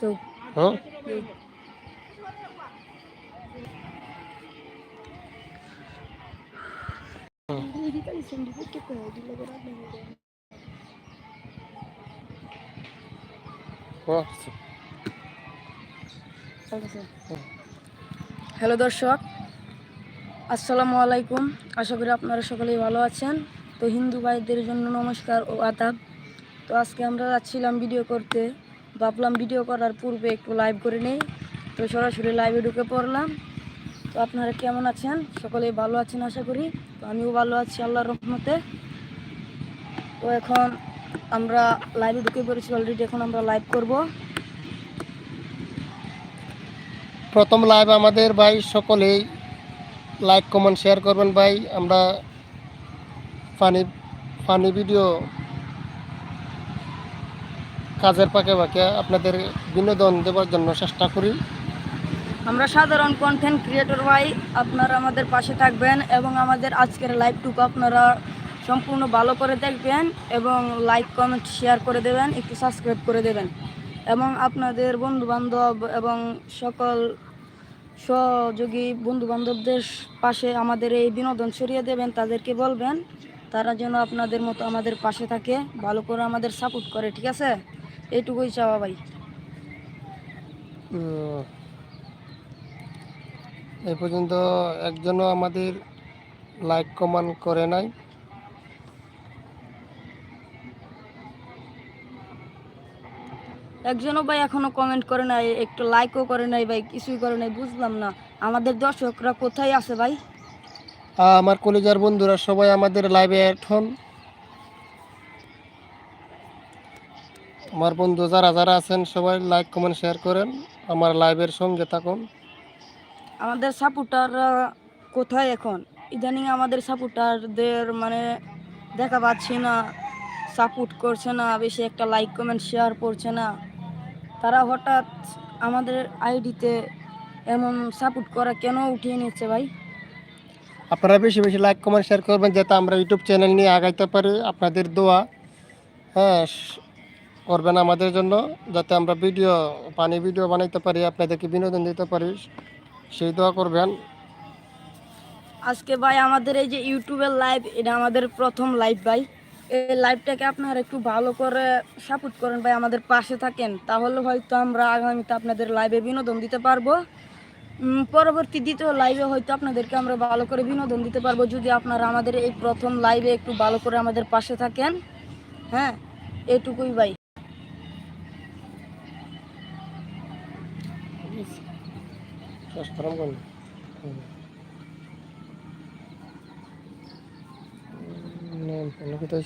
তো। হুম হ্যালো দর্শক আসসালামু আলাইকুম। আশা করি আপনারা সকলেই ভালো আছেন। তো হিন্দু ভাইদের জন্য নমস্কার ও আদাব। তো আজকে আমরা যাচ্ছিলাম ভিডিও করতে। ভাবলাম ভিডিও করার পূর্বে একটু লাইভ করে নেই। তো সরাসরি লাইভে ঢুকে পড়লাম। তো আপনারা কেমন আছেন? সকলেই ভালো আছেন আশা করি। তো আমিও ভালো আছি আল্লাহ রহমতে। তো এখন আমরা লাইভে ঢুকে পড়েছি অলরেডি এখন আমরা লাইভ করব। প্রথম লাইভ আমাদের ভাই, সকলেই লাইক কমেন্ট শেয়ার করবেন ভাই। আমরা ফানি ফানি ভিডিও কাজের পাকে পাকে আপনাদের বিনোদন দেওয়ার জন্য চেষ্টা করি। আমরা সাধারণ কন্টেন্ট ক্রিয়েটর ভাই, আপনারা আমাদের পাশে থাকবেন এবং আমাদের আজকের লাইভটুকু আপনারা সম্পূর্ণ ভালো করে দেখবেন এবং লাইক কমেন্ট শেয়ার করে দেবেন, একটু সাবস্ক্রাইব করে দেবেন। এবং আপনাদের বন্ধু বান্ধব এবং সকল সহযোগী বন্ধু বান্ধবদের পাশে আমাদের এই বিনোদন ছড়িয়ে দেবেন, তাদেরকে বলবেন, তারা যেন আপনাদের মতো আমাদের পাশে থাকে, ভালো করে আমাদের সাপোর্ট করে, ঠিক আছে? এইটুকুই চাওয়া ভাই। এই পর্যন্ত একজনও আমাদের লাইক কমেন্ট করে নাই। একজনও ভাই এখনও কমেন্ট করে নাই একটু লাইকও করে নাই ভাই কিছুই করে নাই বুঝলাম না। আমাদের দর্শকরা কোথায় আছে ভাই? আমার কলেজার বন্ধুরা সবাই আমাদের লাইভে অ্যাড আমার বন্ধু যারা যারা আছেন সবাই লাইক কমেন্ট শেয়ার করেন। আমার লাইভের সঙ্গে থাকুন। আমাদের সাপোর্টাররা কোথায় এখন? ইদানিং আমাদের সাপোর্টারদের মানে দেখা পাচ্ছি না সাপোর্ট করছে না বেশি একটা লাইক কমেন্ট শেয়ার করছে না। তারা হঠাৎ আমাদের আইডিতে এমন সাপোর্ট করা কেন উঠিয়ে নিচ্ছে ভাই? আপনারা বেশি বেশি লাইক কমেন্ট শেয়ার করবেন যাতে আমরা ইউটিউব চ্যানেল নিয়ে আগাইতে পারি। আপনাদের দোয়া। হ্যাঁ করবেন আমাদের জন্য, যাতে আমরা ভিডিও, পানি ভিডিও বানাইতে পারি, আপনাদেরকে বিনোদন দিতে পারি, সেই দোয়া করবেন। আজকে ভাই আমাদের এই যে ইউটিউবের লাইভ এটা আমাদের প্রথম লাইভ ভাই। এই লাইভটাকে আপনারা একটু ভালো করে সাপোর্ট করেন ভাই, আমাদের পাশে থাকেন। তাহলে হয়তো আমরা আগামীতে আপনাদের লাইভে বিনোদন দিতে পারব। পরবর্তী দ্বিতীয় লাইভে হয়তো আপনাদেরকে আমরা ভালো করে বিনোদন দিতে পারব, যদি আপনারা আমাদের এই প্রথম লাইভে একটু ভালো করে আমাদের পাশে থাকেন। হ্যাঁ এটুকুই ভাই। কোন? হুম। উম, অন্য কোথায়